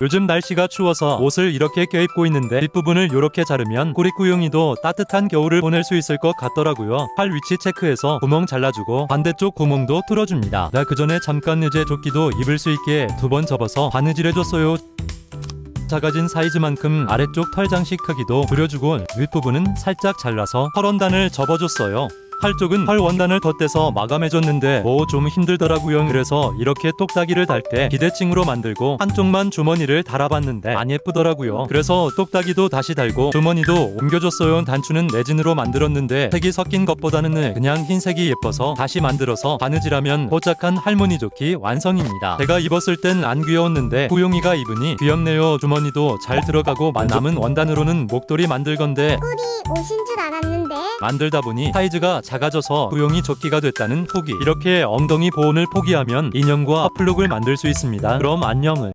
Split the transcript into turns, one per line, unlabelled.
요즘 날씨가 추워서 옷을 이렇게 껴입고 있는데 뒷부분을 이렇게 자르면 꼬리꾸용이도 따뜻한 겨울을 보낼 수 있을 것 같더라고요. 팔 위치 체크해서 구멍 잘라주고 반대쪽 구멍도 뚫어줍니다. 나 그 전에 잠깐 이제 조끼도 입을 수 있게 두 번 접어서 바느질 해줬어요. 작아진 사이즈만큼 아래쪽 털 장식 크기도 줄여주고 윗부분은 살짝 잘라서 털 원단을 접어줬어요. 팔 쪽은 털 원단을 덧대서 마감해줬는데 뭐 좀 힘들더라고요. 그래서 이렇게 똑딱이를 달 때 비대칭으로 만들고 한쪽만 주머니를 달아봤는데 안 예쁘더라고요. 그래서 똑딱이도 다시 달고 주머니도 옮겨줬어요. 단추는 레진으로 만들었는데 색이 섞인 것보다는 그냥 흰색이 예뻐서 다시 만들어서 바느질하면 뽀짝한 할머니 조끼 완성입니다. 제가 입었을 땐 안 귀여웠는데 구용이가 입으니 귀엽네요. 주머니도 잘 들어가고 남은 원단으로는 목도리 만들 건데
옷인 줄 알았는데.
만들다 보니 사이즈가 작아져서 구용이 조끼가 됐다는 포기. 이렇게 엉덩이 보온을 포기하면 인형과 핫플룩을 만들 수 있습니다. 그럼 안녕은